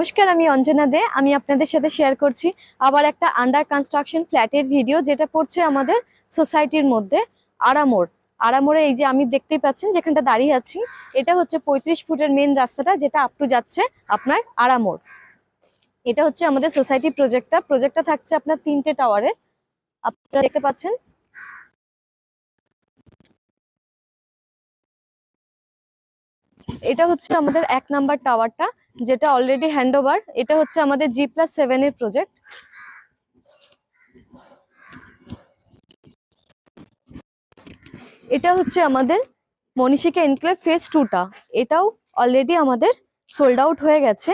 নমস্কার, আমি অঞ্জনা দে। আমি আপনাদের সাথে শেয়ার করছি আবার একটা আন্ডার কনস্ট্রাকশন ফ্ল্যাটের ভিডিও যেটা পড়ছে আমাদের সোসাইটির মধ্যে, আরামোর। আরামোরে এই যে আমি দেখতেই পাচ্ছেন যেখানটা দাঁড়িয়ে আছি, এটা হচ্ছে পঁয়ত্রিশ ফুটের মেন রাস্তাটা যেটা আপ টু যাচ্ছে আপনার আরামোর। এটা হচ্ছে আমাদের সোসাইটি প্রজেক্টটা প্রজেক্টটা থাকছে আপনার তিনটে টাওয়ারে আপনারা দেখতে পাচ্ছেন? এটা হচ্ছে আমাদের এক নাম্বার টাওয়ারটা যেটা অলরেডি হ্যান্ড ওভার এটা হচ্ছে আমাদের জি প্লাস সেভেন এর প্রজেক্ট এটা হচ্ছে আমাদের মনীষিকা এনক্লেভ ফেজ টুটা এটাও অলরেডি আমাদের সোল্ড আউট হয়ে গেছে।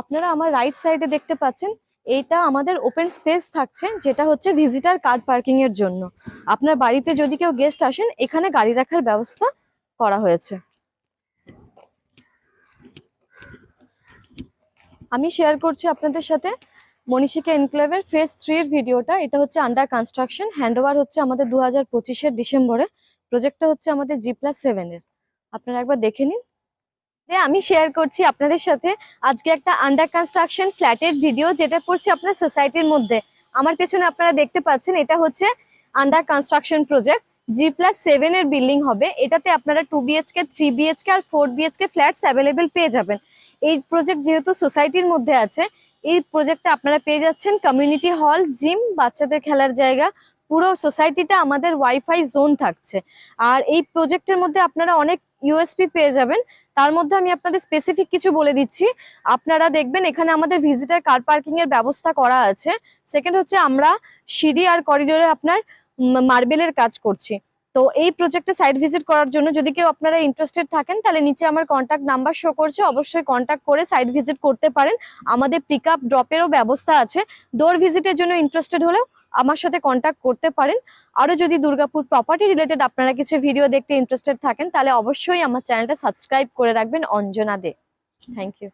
আপনারা আমার রাইট সাইডে দেখতে পাচ্ছেন এইটা আমাদের ওপেন স্পেস থাকছে, যেটা হচ্ছে ভিজিটার কার পার্কিং এর জন্য। আপনার বাড়িতে যদি কেউ গেস্ট আসেন, এখানে গাড়ি রাখার ব্যবস্থা করা হয়েছে। আমি শেয়ার করছি আপনাদের সাথে মনীষিকা এনক্লেভের ফেজ থ্রির ভিডিওটা এটা হচ্ছে আন্ডার কনস্ট্রাকশন হ্যান্ডওভার হচ্ছে আমাদের দু হাজার পঁচিশের ডিসেম্বরে। প্রজেক্টটা হচ্ছে আমাদের জি প্লাস সেভেনের আপনারা একবার দেখে নিন। আমি শেয়ার করছি আপনাদের সাথে আজকে একটা আন্ডার কনস্ট্রাকশন ফ্ল্যাটের ভিডিও যেটা পড়ছে আপনার সোসাইটির মধ্যে। আমার পেছনে আপনারা দেখতে পাচ্ছেন, এটা হচ্ছে under construction project G plus seven এর বিল্ডিং হবে। এটাতে আপনারা টু বিএচকে থ্রি বিএচকে আর ফোর বিএচকে ফ্ল্যাটস অ্যাভেলেবেল পেয়ে যাবেন। এই প্রজেক্ট যেহেতু সোসাইটির মধ্যে আছে, এই প্রজেক্টে আপনারা পেয়ে যাচ্ছেন কমিউনিটি হল জিম বাচ্চাদের খেলার জায়গা, পুরো সোসাইটিটা আমাদের ওয়াইফাই জোন থাকছে। আর এই প্রজেক্টের মধ্যে আপনারা অনেক ইউএসপি পেয়ে যাবেন। তার মধ্যে আমি আপনাদের স্পেসিফিক কিছু বলে দিচ্ছি। আপনারা দেখবেন এখানে আমাদের ভিজিটার কার পার্কিং এর ব্যবস্থা করা আছে। সেকেন্ড হচ্ছে আমরা সিঁড়ি আর করিডোরে আপনার মার্বেলের কাজ করছি। তো এই প্রজেক্টে সাইট ভিজিট করার জন্য যদি কেউ আপনারা ইন্টারেস্টেড থাকেন, তাহলে নিচে আমার কন্ট্যাক্ট নাম্বার শো করছে। অবশ্যই কন্ট্যাক্ট করে সাইট ভিজিট করতে পারেন। আমাদের পিক আপ ড্রপেরও ব্যবস্থা আছে। ডোর ভিজিটের জন্য ইন্টারেস্টেড হলেও আমার সাথে কন্ট্যাক্ট করতে পারেন। আরও যদি দুর্গাপুর প্রপার্টি রিলেটেড আপনারা কিছু ভিডিও দেখতে ইন্টারেস্টেড থাকেন, তাহলে অবশ্যই আমার চ্যানেলটা সাবস্ক্রাইব করে রাখবেন অঞ্জনা দে। Thank you